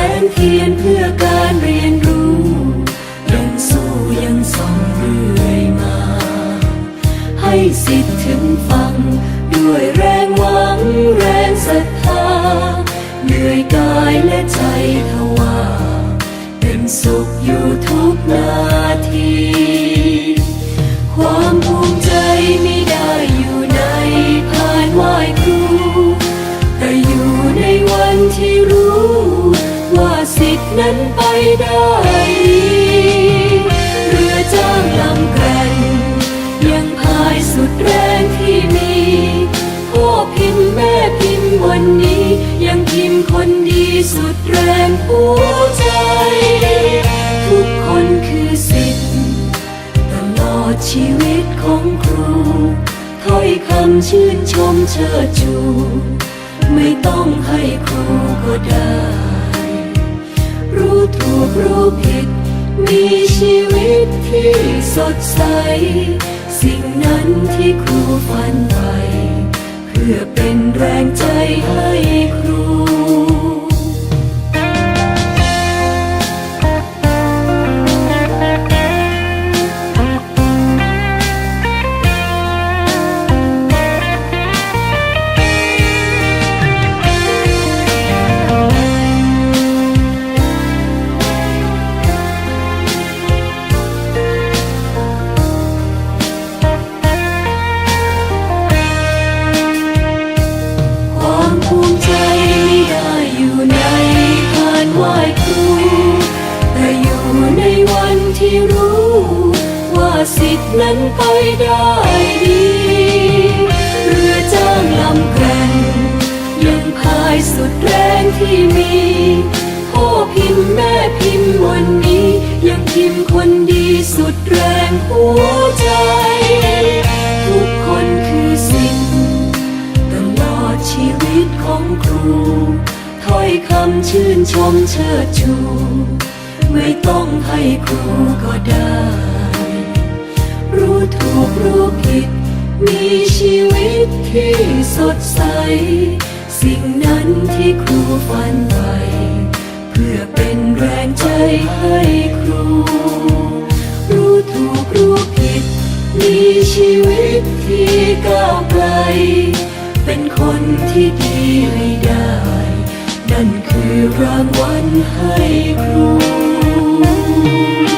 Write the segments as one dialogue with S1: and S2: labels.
S1: แสงเทียนเพื่อการเรียนรู้ ยังสู้ยังส่องเรื่อยมา ให้สิทธิ สิทธิ์นั้นไปได้ดีเรือจ้างลำแกร่งยังพายสุดแรงที่มีพ่อพิมพ์แม่พิมพ์วันนี้ ยังพิมพ์คนดีสุดแรงหัวใจ ทุกคนคือสิทธิ์ตลอดชีวิตของครูถ้อยคำชื่นชมเชิดชู สดใส สิ่งนั้นที่ครูฝันไป เพื่อเป็นแรงใจให้ รู้ ว่าสิทธินั้นไปได้ดีเรือจ้างลำแกร่งยังพายสุดแรงที่มีพ่อพิมพ์แม่พิมพ์วันนี้ ยังพิมพ์คนดีสุดแรงหัวใจ ทุกคนคือสิทธิ์ตลอดชีวิตของครูถ้อยคำชื่นชมเชิดชู ไม่ต้องให้ครูก็ได้ รู้ถูกรู้ผิด มีชีวิตที่สดใส สิ่งนั้นที่ครูฝันไปเพื่อเป็นแรงใจให้ครู รู้ถูกรู้ผิด มีชีวิตที่ก้าวไกล เป็นคนที่ดีให้ได้ นั่นคือรางวัลให้ครู
S2: ที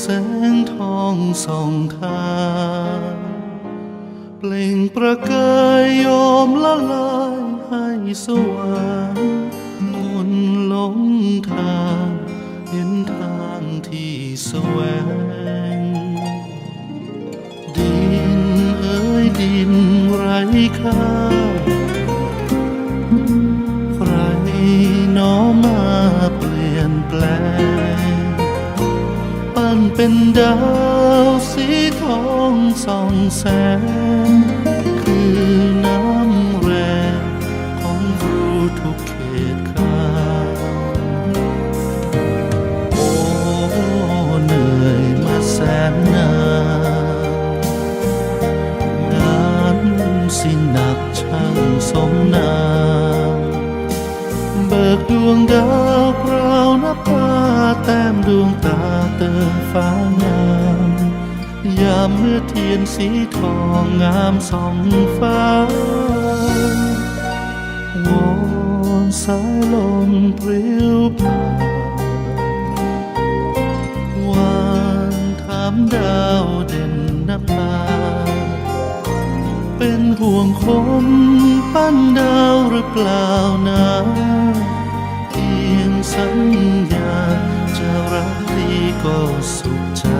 S2: แสงทองส่องทางเปล่งประกายยอมละลายให้สว่างมนหลงทางเห็นทางที่แสวง ดินเอ้ยดินไร้ค่า ปั้นเป็นดาวสีทองส่องแสง เติมฟ้างามยามเมื่อเทียนสีทองงามสองฟ้าวอนสายลมปลิวผ่านวานถามดาวเด่นนภาเป็นห่วงคนปั้นดาวหรือเปล่านะ so tired.